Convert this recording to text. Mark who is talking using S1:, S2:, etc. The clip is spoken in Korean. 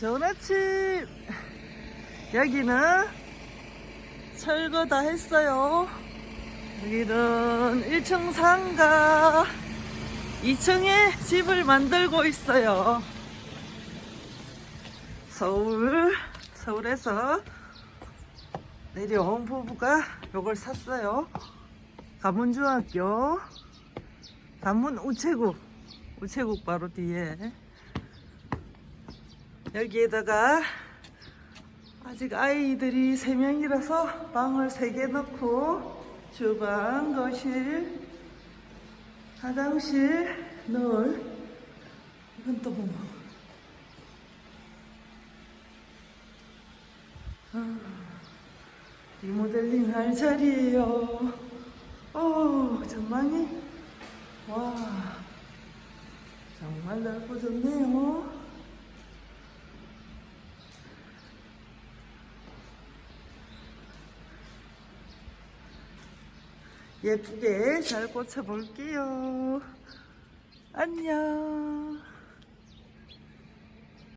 S1: 좋은 아침. 여기는 철거 다 했어요. 여기는 1층 상가 2층에 집을 만들고 있어요. 서울, 서울에서 내려온 부부가 요걸 샀어요. 가문중학교, 가문 우체국, 우체국 바로 뒤에. 여기에다가 아직 아이들이 세명이라서 방을 세개 넣고 주방, 거실, 화장실 넣을 이건 또 뭐. 아, 리모델링 할 자리예요. 어, 전망이 와 정말 넓어졌네요. 예쁘게 잘 꽂혀 볼게요. 안녕.